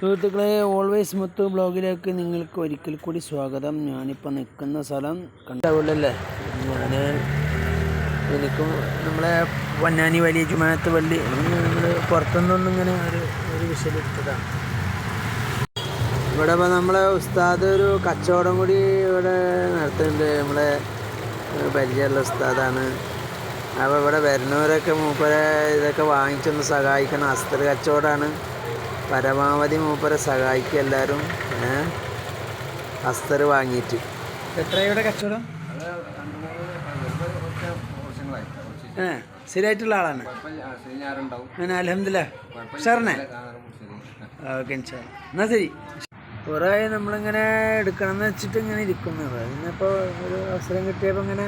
സുഹൃത്തുക്കളെ ഓൾവേസ് മുത്തു ബ്ലോഗിലേക്ക് നിങ്ങൾക്ക് ഒരിക്കൽ കൂടി സ്വാഗതം. ഞാനിപ്പോൾ നിൽക്കുന്ന സ്ഥലം കണ്ടാവില്ലല്ലേ ഞാൻ എനിക്കും നമ്മളെ പൊന്നാനി വലിയ ചുമത്ത് വള്ളി നമ്മൾ പുറത്തുനിന്നൊന്നും ഇങ്ങനെ ഒരു ഒരു വിശലിട്ടതാണ് ഇവിടെ ഇപ്പോൾ നമ്മളെ ഉസ്താദ് ഒരു കച്ചവടം കൂടി ഇവിടെ നടത്തുന്നുണ്ട്. നമ്മളെ പരിചയമുള്ള ഉസ്താദാണ്. അപ്പോൾ ഇവിടെ വരുന്നവരൊക്കെ മൂപ്പരെ ഇതൊക്കെ വാങ്ങിച്ചൊന്ന് സഹായിക്കണം. അസ്തർ കച്ചവടമാണ്. പരമാവധി മൂപ്പരെ സഹായിക്കുക എല്ലാവരും അസ്തർ വാങ്ങിയിട്ട് എത്രയുടെ കച്ചവടം? ശരിയായിട്ടുള്ള ആളാണ്. അലഹമില്ലേ ഓക്കെ എന്നാ ശരി. കുറേ നമ്മളിങ്ങനെ എടുക്കണം എന്ന് വെച്ചിട്ട് ഇങ്ങനെ ഇരിക്കുന്നത് ഇന്നിപ്പോൾ ഒരു അവസരം കിട്ടിയപ്പോൾ ഇങ്ങനെ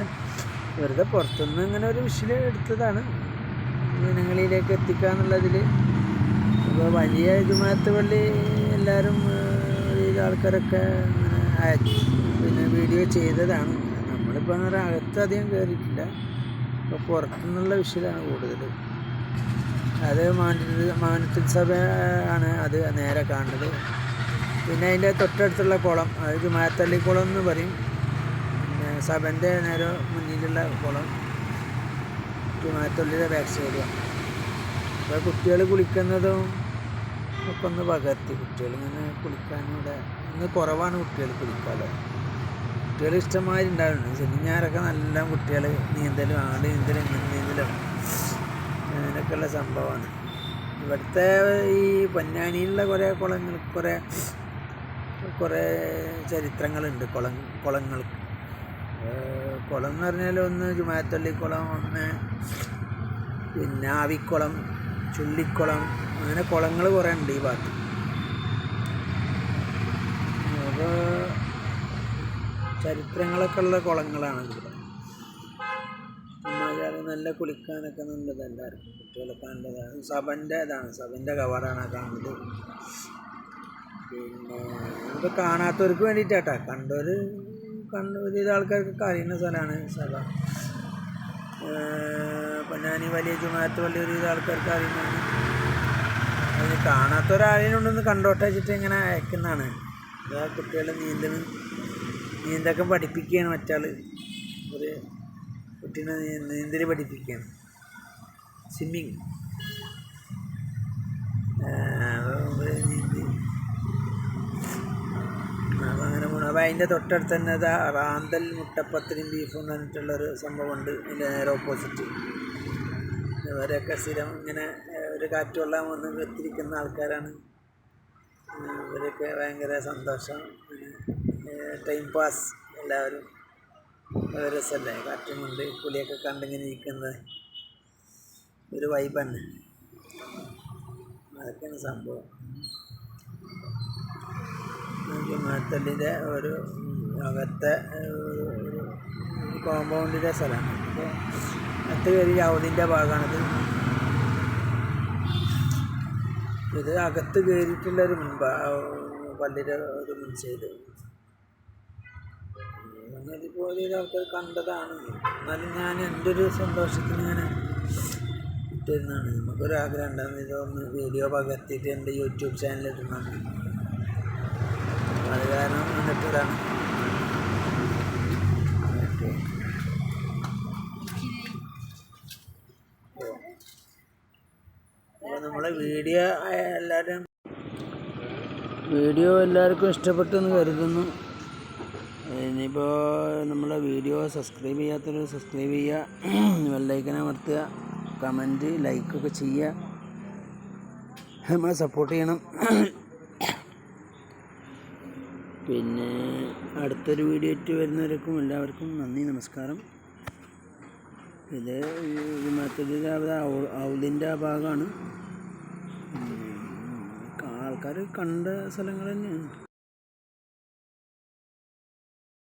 വെറുതെ പുറത്തുനിന്ന് ഇങ്ങനെ ഒരു വിഷയം എടുത്തതാണ്. ജനങ്ങളിലേക്ക് എത്തിക്കുക എന്നുള്ളതിൽ ഇപ്പോൾ വലിയ ജുമാഅത്ത് പള്ളി എല്ലാവരും ആൾക്കാരൊക്കെ അയച്ച്. പിന്നെ വീഡിയോ ചെയ്തതാണ്. നമ്മളിപ്പോൾ അങ്ങനെ അകത്ത് അധികം കയറിയിട്ടില്ല ഇപ്പോൾ പുറത്തുനിന്നുള്ള വിഷയമാണ് കൂടുതൽ അത് മാനത്തിൽ മാനത്തിൽ സഭ ആണ് അത് നേരെ കാണുന്നത്. പിന്നെ അതിന്റെ തൊട്ടടുത്തുള്ള കുളം അത് ജുമാത്തള്ളി കുളം എന്ന് പറയും. പിന്നെ സഭന്റെ നേരെ മുന്നിലുള്ള കുളം. ജുമാത്തള്ളിയുടെ ബാക്ക് സൈഡ് അപ്പോൾ കുട്ടികൾ കുളിക്കുന്നതും ഒക്കെ ഒന്ന് പകർത്തി. കുട്ടികൾ ഇങ്ങനെ കുളിക്കാനിവിടെ ഇന്ന് കുറവാണ് കുട്ടികൾ കുളിക്കാതെ കുട്ടികൾ ഇഷ്ടമായി ഉണ്ടാവുന്നുണ്ട് ശനിഞ്ഞാറൊക്കെ നല്ല കുട്ടികൾ നീന്തലും ആട് നീന്തലും മീൻ നീന്തലും. അങ്ങനെയൊക്കെയുള്ള സംഭവമാണ്. ഇവിടുത്തെ ഈ പൊന്നാനിയിലുള്ള കുറേ കുളങ്ങൾ കുറേ കുറേ ചരിത്രങ്ങളുണ്ട്. കുളം കുളങ്ങൾ. കുളം എന്ന് പറഞ്ഞാൽ ഒന്ന് ജുമാത്തള്ളി കുളം ഒന്ന് പിന്നെ ആവിക്കുളം ചുള്ളിക്കുളം അങ്ങനെ കുളങ്ങൾ കുറേ ഉണ്ട് ഈ ഭാഗത്ത്. അപ്പോൾ ചരിത്രങ്ങളൊക്കെ ഉള്ള കുളങ്ങളാണ് ഇവിടെ. നല്ല കുളിക്കാനൊക്കെ നല്ലത് എല്ലാവർക്കും കുട്ടികളൊക്കെ നല്ലതാണ്. സഭന്റെ ഇതാണ്. സഭന്റെ കവറാണ് കാണുന്നത്. പിന്നെ ഇത് കാണാത്തവർക്ക് വേണ്ടിയിട്ടാട്ടാ. കണ്ടവർ കണ്ട ഒരുവിധ ആൾക്കാർക്കൊക്കെ അറിയുന്ന സ്ഥലമാണ് സഭ. പൊന്നാനി വലിയ ജുമാഅത്ത് പള്ളി ഒരുവിധ ആൾക്കാർക്ക് അറിയുന്നതാണ് കാണാത്ത ഒരാളിനുണ്ടെന്ന് കണ്ടോട്ടെ വെച്ചിട്ട് ഇങ്ങനെ അയക്കുന്നതാണ്. അതാ കുട്ടികളെ നീന്തൽ നീന്തൊക്കെ പഠിപ്പിക്കുകയാണ് മറ്റാൾ ഒരു കുട്ടീനെ നീന്തൽ പഠിപ്പിക്കുകയാണ്. സ്വിമ്മിങ് അങ്ങനെ അപ്പോൾ അതിന്റെ തൊട്ടടുത്ത് തന്നെ അത് റാന്തൽ മുട്ടപ്പത്തിനും ബീഫും പറഞ്ഞിട്ടുള്ളൊരു സംഭവമുണ്ട്. ഇതിന്റെ നേരെ ഓപ്പോസിറ്റ് ഇവരൊക്കെ സ്ഥിരം ഇങ്ങനെ ഒരു കാറ്റ് കൊള്ളാൻ വന്ന് എത്തിരിക്കുന്ന ആൾക്കാരാണ്. ഇവരൊക്കെ ഭയങ്കര സന്തോഷം. ടൈം പാസ് എല്ലാവരും രസമല്ലേ? കാറ്റും കൊണ്ട് പുലിയൊക്കെ കണ്ടിങ്ങനെ ഇരിക്കുന്നത്. ഒരു വൈബാണ് അതൊക്കെയാണ് സംഭവം. ജുമാത്തല്ലിന്റെ ഒരു അകത്തെ കോമ്പൗണ്ടിന്റെ സ്ഥലമാണ്. അപ്പോൾ അകത്ത് കയറി യാവതിന്റെ ഭാഗമാണിത്. ഇത് അകത്ത് കയറിയിട്ടുള്ളൊരു മുൻപ് പള്ളിയുടെ ഒരു മുൻസൈഡ് ഇതുപോലെ ആൾക്കാർ കണ്ടതാണ്. എന്നാലും ഞാൻ എന്റെ ഒരു സന്തോഷത്തിന് ഞാൻ ഇട്ടിരുന്നതാണ്. നമുക്കൊരു ആഗ്രഹം ഉണ്ടായിരുന്നു. ഇതൊന്ന് വീഡിയോ പകർത്തിയിട്ട് എന്റെ യൂട്യൂബ് ചാനലിൽ ഇടണം അത് കാരണം വന്നിട്ടതാണ് നമ്മളെ വീഡിയോ എല്ലാവരും വീഡിയോ എല്ലാവർക്കും ഇഷ്ടപ്പെട്ടു എന്ന് കരുതുന്നു. ഇനിയിപ്പോൾ നമ്മളെ വീഡിയോ സബ്സ്ക്രൈബ് ചെയ്യാത്തവർ സബ്സ്ക്രൈബ് ചെയ്യുക വെള്ളൈക്കനെ അമർത്തുക. കമന്റ് ലൈക്കൊക്കെ ചെയ്യുക നമ്മളെ സപ്പോർട്ട് ചെയ്യണം. പിന്നെ അടുത്തൊരു വീഡിയോ ആയിട്ട് വരുന്നവർക്കും എല്ലാവർക്കും നന്ദി നമസ്കാരം. ഇത് മറ്റൊരു ഔലിന്റെ ആ ഭാഗമാണ്. ആൾക്കാർ കണ്ട സ്ഥലങ്ങൾ തന്നെയാണ്.